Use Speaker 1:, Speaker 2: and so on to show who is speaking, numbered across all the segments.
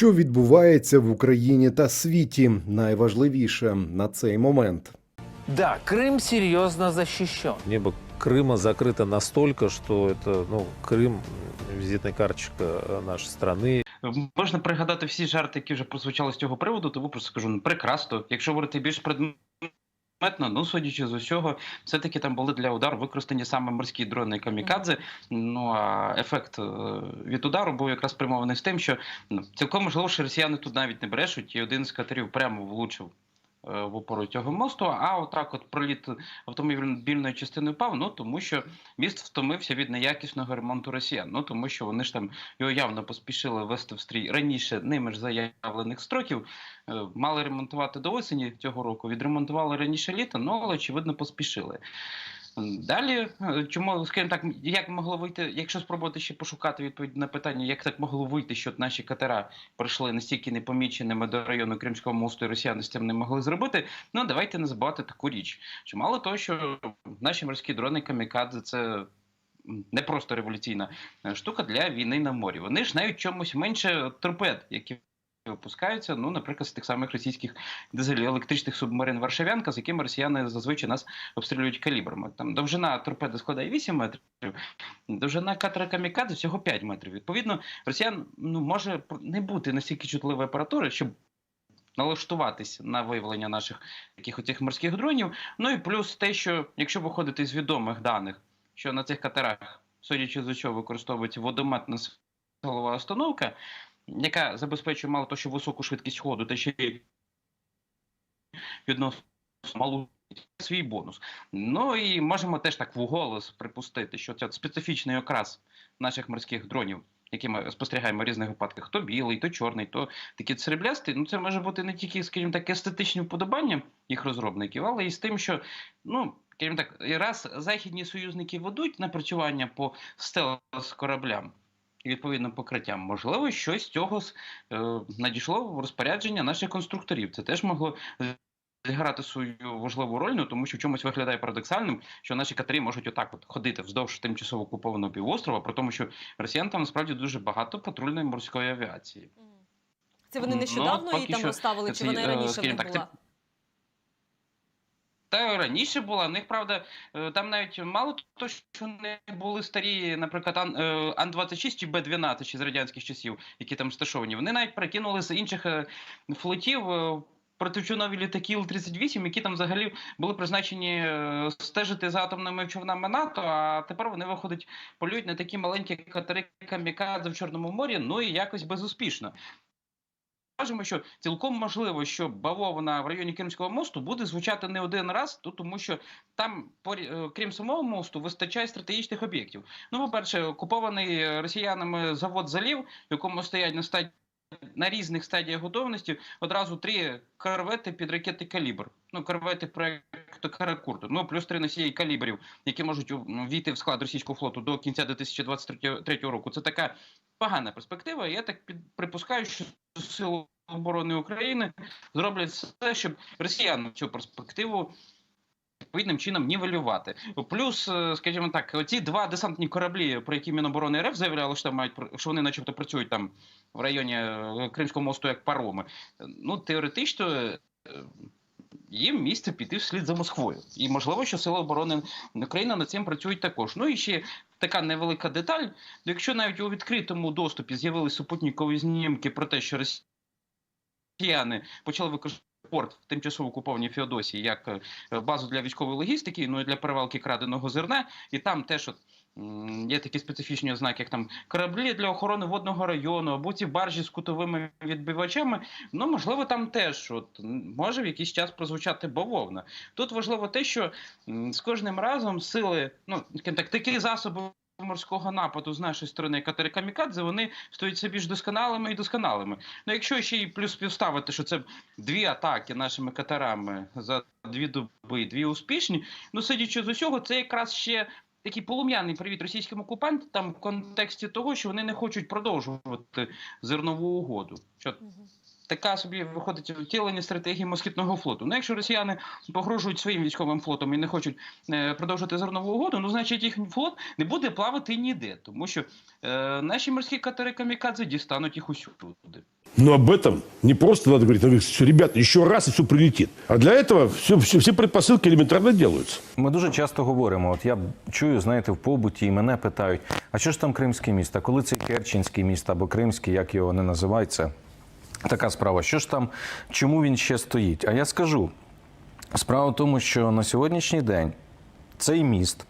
Speaker 1: Що відбувається в Україні та світі, найважливіше на цей момент.
Speaker 2: Да, Крым серьезно защищен.
Speaker 3: Небо Крыма закрыто настолько, что это, ну, Крым, визитная карточка э, нашей страны.
Speaker 4: Можна пригадати всі жарти, які вже прозвучали з цього приводу, тому просто скажу, ну прекрасно. Якщо говорити більш предметно, ну судячи з усього, все-таки там були для удару використані саме морські дрони камікадзе. Ну а ефект е, від удару був якраз спрямований з тим, що ну, цілком можливо, що росіяни тут навіть не брешуть, і один з катерів прямо влучив. Е, В опору цього мосту, а отак, от проліт автомобільної частини впав. Ну тому що міст втомився від неякісного ремонту росіян. Ну тому що вони ж там його явно поспішили вести в стрій раніше ними ж заявлених строків. Е, Мали ремонтувати до осені цього року, відремонтували раніше літа, ну але очевидно поспішили. Далі, е, чому, скажімо так, як могло вийти, якщо спробувати ще пошукати відповідь на питання, як так могло вийти, що наші катера прийшли настільки непоміченими до району Кримського мосту, і росіяни з цим не могли зробити. Ну давайте не забувати таку річ. Що мало того, що наші морські дрони камікадзе це не просто революційна е, штука для війни на морі. Вони ж навіть чомусь менше торпед, які випускаються, ну, наприклад, з тих самих російських дизель-електричних субмарин Варшавянка, з якими росіяни зазвичай нас обстрілюють калібрами. Там довжина торпеди складає 8 метрів, довжина катера камікадзе всього 5 метрів. Відповідно, росіян ну, може не бути настільки чутливої апаратури, щоб налаштуватися на виявлення наших таких оцих морських дронів. Ну і плюс те, що якщо виходити з відомих даних, що на цих катерах, судячи з усього, використовується водометна силова установка, яка забезпечує мало того, що високу швидкість ходу, та ще відносно малу свій бонус. Ну і можемо теж так вголос припустити, що це специфічний окрас наших морських дронів, які ми спостерігаємо в різних випадках, то білий, то чорний, то такі сріблястий. Ну це може бути не тільки, скажімо так, естетичні вподобання їх розробників, але і з тим, що ну. Скажімо так, раз західні союзники ведуть напрацювання по стелс кораблям, і відповідно покриттям. Можливо, щось з цього е, надійшло в розпорядження наших конструкторів. Це теж могло зіграти свою важливу роль, ну тому що в чомусь виглядає парадоксальним, що наші катери можуть отак от ходити вздовж тимчасово окупованого півострова, при тому, що росіян там насправді дуже багато патрульної морської авіації.
Speaker 5: Це вони
Speaker 4: Ну,
Speaker 5: нещодавно її там
Speaker 4: що
Speaker 5: розставили, чи
Speaker 4: це,
Speaker 5: вона
Speaker 4: е,
Speaker 5: раніше
Speaker 4: скажімо
Speaker 5: них
Speaker 4: так,
Speaker 5: була?
Speaker 4: Та раніше була, в них правда, е, там навіть мало того, що не були старі, наприклад, Ан, е, Ан-26 чи Б-12 ще з радянських часів, які там сташовані. Вони навіть перекинули з інших е, флотів е, протичунові літаки Іл-38, які там взагалі були призначені е, стежити за атомними човнами НАТО. А тепер вони виходять, полюють на такі маленькі катери камікадзе в Чорному морі, ну і якось безуспішно. Кажемо, що цілком можливо, що бавовна в районі Кримського мосту буде звучати не один раз, то тому що там, е, крім самого мосту, вистачає стратегічних об'єктів. Ну, по-перше, окупований е, росіянами завод залів, в якому стоять на стадії. На різних стадіях готовності одразу три корвети під ракети калібр. Ну, корвети проекту Каракурту. Ну, плюс три носії калібрів, які можуть ну, війти в склад російського флоту до кінця 2023 року. Це така погана перспектива. Я так під, припускаю, що сили оборони України зроблять все, щоб росіян цю перспективу відповідним чином нівелювати. Плюс, е, скажімо так, оці два десантні кораблі, про які Міноборони РФ заявляли, що там мають що вони, начебто, працюють там в районі е, Кримського мосту як пароми. Е, Ну, теоретично. Їм місце піти вслід за Москвою, і можливо, що сили оборони України над цим працюють також. Ну і ще така невелика деталь. Якщо навіть у відкритому доступі з'явилися супутникові знімки про те, що росіяни почали використовувати порт в тимчасово окупованій Феодосії як е, базу для військової логістики, ну і для перевалки краденого зерна, і там теж от. Є такі специфічні ознаки, як там кораблі для охорони водного району, або ці баржі з кутовими відбивачами. Ну, можливо, там теж от, може в якийсь час прозвучати бавовна. Тут важливо те, що з кожним разом сили, ну так, такі засоби морського нападу з нашої сторони катери камікадзе, вони стають все більш досконалими і досконалими. Ну, якщо ще й плюс співставити, що це дві атаки нашими катерами за дві доби, дві успішні, ну судячи з усього, це якраз ще. Такий полум'яний привіт російським окупантам в контексті того, що вони не хочуть продовжувати зернову угоду. Що така собі виходить втілення стратегії москітного флоту. Ну, якщо росіяни погрожують своїм військовим флотом і не хочуть е, продовжити зернову угоду, ну значить їхній флот не буде плавати ніде, тому що е, наші морські катери камікадзе дістануть їх усюди.
Speaker 5: Но об этом не просто надо говорить, надо говорить, «Всё, ребята, еще раз и все прилетит. А для этого все, все, все предпосылки элементарно делаются.
Speaker 6: Ми дуже часто говоримо. От я чую, знаєте, в побуті, і мене питають: а що ж там Кримський міст? А коли це Керченський міст або Кримський, як його не називають, це така справа. Що ж там, чому він ще стоїть? А я скажу: справа в тому, що на сьогоднішній день цей міст,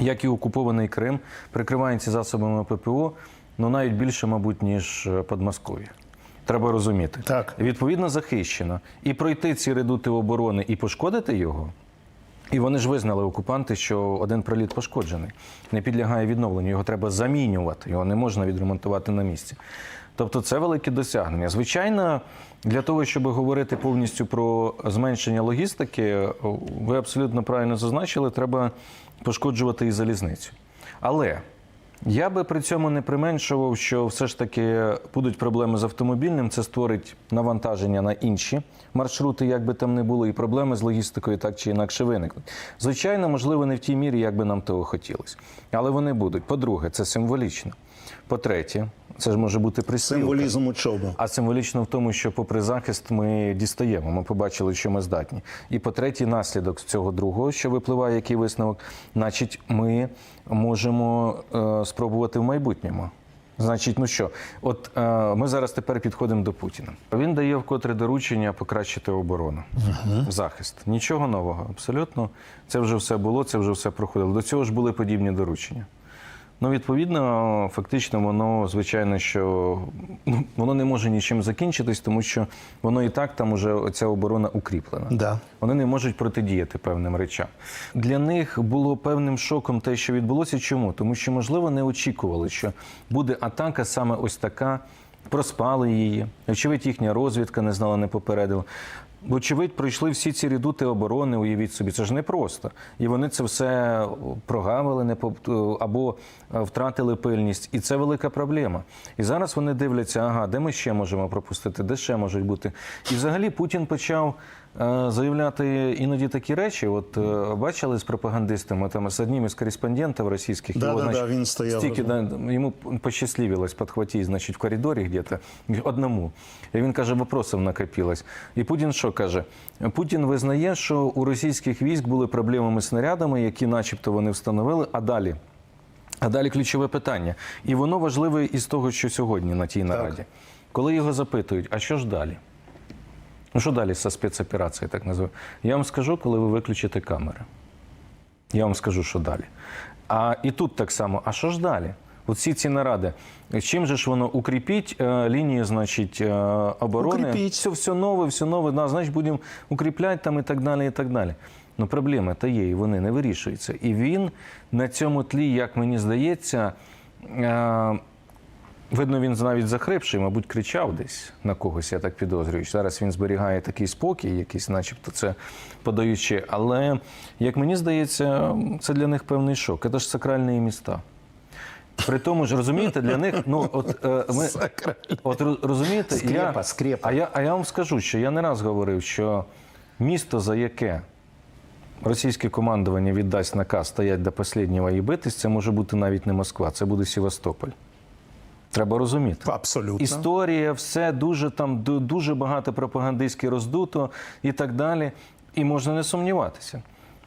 Speaker 6: як і окупований Крим, прикривається засобами ППО, ну навіть більше, мабуть, ніж е, Подмосков'я. Треба розуміти.
Speaker 7: Так.
Speaker 6: Відповідно захищено. І пройти ці редути оборони і пошкодити його. І вони ж визнали окупанти, що один приліт пошкоджений, не підлягає відновленню. Його треба замінювати, його не можна відремонтувати на місці. Тобто це велике досягнення. Звичайно, для того, щоб говорити повністю про зменшення логістики, ви абсолютно правильно зазначили, треба пошкоджувати і залізницю. Але я би при цьому не применшував, що все ж таки будуть проблеми з автомобільним. Це створить навантаження на інші маршрути, як би там не було, і проблеми з логістикою так чи інакше виникнуть. Звичайно, можливо, не в тій мірі, як би нам того хотілося. Але вони будуть. По-друге, це символічно. По-третє, це ж може бути присілка.
Speaker 7: Символізм у чому?
Speaker 6: А символічно в тому, що попри захист ми дістаємо. Ми побачили, що ми здатні. І по третій наслідок цього другого, що випливає, який висновок, значить, ми можемо е, спробувати в майбутньому. Значить, ну що, от е, ми зараз тепер підходимо до Путіна. Він дає вкотре доручення покращити оборону, захист. Нічого нового, абсолютно. Це вже все було, це вже все проходило. До цього ж були подібні доручення. Ну, відповідно, фактично, воно, звичайно, що ну, воно не може нічим закінчитись, тому що воно і так там уже ця оборона укріплена.
Speaker 7: Да.
Speaker 6: Вони не можуть протидіяти певним речам. Для них було певним шоком те, що відбулося. Чому? Тому що, можливо, не очікували, що буде атака саме ось така. Проспали її. Очевидь, їхня розвідка не знала, не попередила. Вочевидь, пройшли всі ці рідути оборони, уявіть собі, це ж непросто. І вони це все прогавили не поп- або е, втратили пильність. І це велика проблема. І зараз вони дивляться, ага, де ми ще можемо пропустити, де ще можуть бути. І взагалі Путін почав е, заявляти іноді такі речі. От е, бачили з пропагандистами, там з одним із кореспондентів російських,
Speaker 7: Да,
Speaker 6: його,
Speaker 7: да, да, він стояв
Speaker 6: стільки, да, ему посчастливилось подхватить, значит, в коридоре где-то одному. І він каже, вопросів накопилось. І Путін що каже? Путін визнає, що у російських військ були проблеми з снарядами, які начебто вони встановили, а далі. А далі ключове питання. І воно важливе із того, що сьогодні на тій нараді. Коли його запитують, а що ж далі? Ну що далі зі спецоперації, так називаю? Я вам скажу, коли ви виключите камери. Я вам скажу, що далі. А і тут так само, а що ж далі? Оці ці наради. Чим же ж воно укріпіть е, лінії, значить, е, оборони?
Speaker 7: Укріпіть.
Speaker 6: Все, все нове, все нове, да, значить, будемо укріпляти там і так далі, і так далі. Ну, проблеми та є, і вони не вирішуються. І він на цьому тлі, як мені здається, е, Видно, він навіть захрипший, мабуть, кричав десь на когось, я так підозрюю. Зараз він зберігає такий спокій, якийсь, начебто, це подаючи. Але, як мені здається, це для них певний шок. Це ж сакральні міста. При тому ж, розумієте, для них, ну, от, е, ми, от роз- розумієте, я,
Speaker 7: Скрепа, скрепа.
Speaker 6: А, я, а я вам скажу, що я не раз говорив, що місто, за яке російське командування віддасть наказ стоять до останнього і битись, це може бути навіть не Москва, це буде Севастополь. Треба розуміти.
Speaker 7: Абсолютно.
Speaker 6: Історія, все дуже там ду- дуже багато пропагандистськи роздуто і так далі. І можна не сумніватися.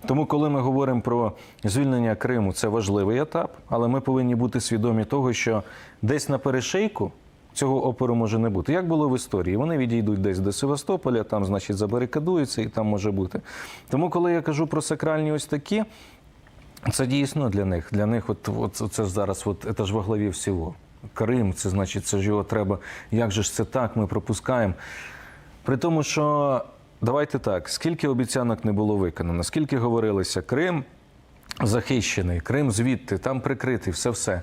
Speaker 6: Тому, коли ми говоримо про звільнення Криму, це важливий етап, але ми повинні бути свідомі того, що десь на перешийку цього опору може не бути. Як було в історії? Вони відійдуть десь до Севастополя, там, значить, забарикадуються, і там може бути. Тому, коли я кажу про сакральні ось такі, це дійсно для них. Для них, от, от це зараз, от, це ж во главі всього. Крим, це значить, це ж його треба. Як же ж це так? Ми пропускаємо. При тому, що давайте так, скільки обіцянок не було виконано, скільки говорилося, Крим захищений, Крим звідти, там прикритий, все-все.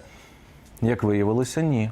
Speaker 6: Як виявилося, ні.